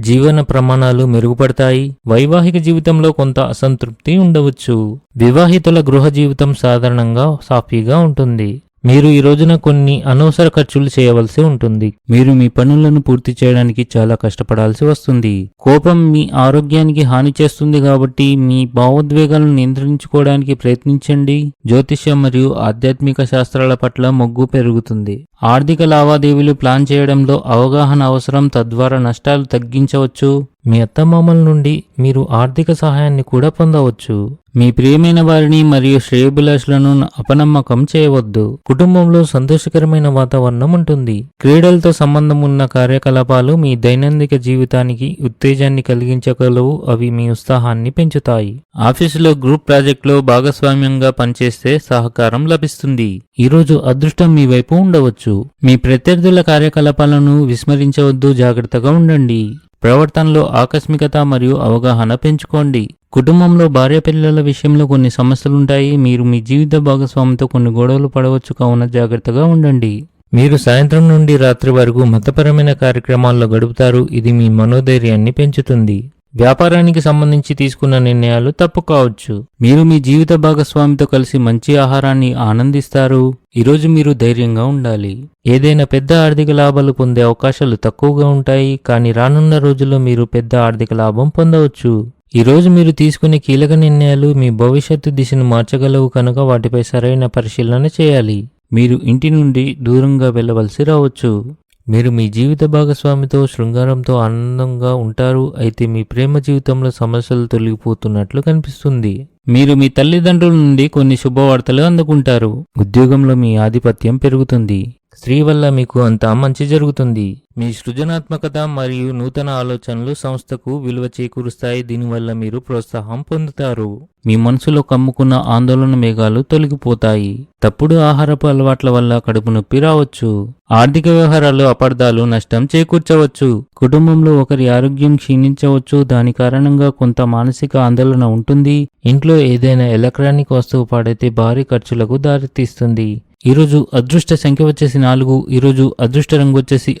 జీవన ప్రమాణాలు మెరుగుపడతాయి. వైవాహిక జీవితంలో కొంత అసంతృప్తి ఉండవచ్చు. వివాహితుల గృహ జీవితం సాధారణంగా సాఫీగా ఉంటుంది. మీరు ఈ రోజున కొన్ని అనవసర ఖర్చులు చేయవలసి ఉంటుంది. మీరు మీ పనులను పూర్తి చేయడానికి చాలా కష్టపడాల్సి వస్తుంది. కోపం మీ ఆరోగ్యానికి హాని చేస్తుంది కాబట్టి మీ భావోద్వేగాలను నియంత్రించుకోవడానికి ప్రయత్నించండి. జ్యోతిష్యం మరియు ఆధ్యాత్మిక శాస్త్రాల పట్ల మొగ్గు పెరుగుతుంది. ఆర్థిక లావాదేవీలు ప్లాన్ చేయడంలో అవగాహన అవసరం తద్వారా నష్టాలు తగ్గించవచ్చు. మీ అత్తమామల నుండి మీరు ఆర్థిక సహాయాన్ని కూడా పొందవచ్చు. మీ ప్రియమైన వారిని మరియు శ్రేయభిలాషులను అపనమ్మకం చేయవద్దు. కుటుంబంలో సంతోషకరమైన వాతావరణం ఉంటుంది. క్రీడలతో సంబంధం ఉన్న కార్యకలాపాలు మీ దైనందిక జీవితానికి ఉత్తేజాన్ని కలిగించగలవు. అవి మీ ఉత్సాహాన్ని పెంచుతాయి. ఆఫీసులో గ్రూప్ ప్రాజెక్టులో భాగస్వామ్యంగా పనిచేస్తే సహకారం లభిస్తుంది. ఈరోజు అదృష్టం మీ వైపు ఉండవచ్చు. మీ ప్రత్యర్థుల కార్యకలాపాలను విస్మరించవద్దు జాగ్రత్తగా ఉండండి. ప్రవర్తనలో ఆకస్మికత మరియు అవగాహన పెంచుకోండి. కుటుంబంలో భార్య పిల్లల విషయంలో కొన్ని సమస్యలుంటాయి. మీరు మీ జీవిత భాగస్వామితో కొన్ని గొడవలు పడవచ్చు. కావున జాగ్రత్తగా ఉండండి. మీరు సాయంత్రం నుండి రాత్రి వరకు మతపరమైన కార్యక్రమాల్లో గడుపుతారు. ఇది మీ మనోధైర్యాన్ని పెంచుతుంది. వ్యాపారానికి సంబంధించి తీసుకున్న నిర్ణయాలు తప్పు కావచ్చు. మీరు మీ జీవిత భాగస్వామితో కలిసి మంచి ఆహారాన్ని ఆనందిస్తారు. ఈరోజు మీరు ధైర్యంగా ఉండాలి. ఏదైనా పెద్ద ఆర్థిక లాభాలు పొందే అవకాశాలు తక్కువగా ఉంటాయి కానీ రానున్న రోజుల్లో మీరు పెద్ద ఆర్థిక లాభం పొందవచ్చు. ఈరోజు మీరు తీసుకునే కీలక నిర్ణయాలు మీ భవిష్యత్తు దిశను మార్చగలవు కనుక వాటిపై సరైన పరిశీలన చేయాలి. మీరు ఇంటి నుండి దూరంగా వెళ్ళవలసి రావచ్చు. మీరు మీ జీవిత భాగస్వామితో శృంగారంతో ఆనందంగా ఉంటారు అయితే మీ ప్రేమ జీవితంలో సమస్యలు తొలగిపోతున్నట్లు కనిపిస్తుంది. మీరు మీ తల్లిదండ్రుల నుండి కొన్ని శుభవార్తలు అందుకుంటారు. ఉద్యోగంలో మీ ఆధిపత్యం పెరుగుతుంది. స్త్రీ వల్ల మీకు అంతా మంచి జరుగుతుంది. మీ సృజనాత్మకత మరియు నూతన ఆలోచనలు సంస్థకు విలువ చేకూరుస్తాయి. దీనివల్ల మీరు ప్రోత్సాహం పొందుతారు. మీ మనసులో కమ్ముకున్న ఆందోళన మేఘాలు తొలగిపోతాయి. తప్పుడు ఆహారపు అలవాట్ల వల్ల కడుపు నొప్పి రావచ్చు. ఆర్థిక వ్యవహారాలు అపార్థాలు నష్టం చేకూర్చవచ్చు. కుటుంబంలో ఒకరి ఆరోగ్యం క్షీణించవచ్చు. దాని కారణంగా కొంత మానసిక ఆందోళన ఉంటుంది. ఇంట్లో ఏదైనా ఎలక్ట్రానిక్ వస్తువు పాడైతే భారీ ఖర్చులకు దారితీస్తుంది. ఈరోజు అదృష్ట సంఖ్య వచ్చేసి నాలుగు. ఈరోజు అదృష్ట రంగు వచ్చేసి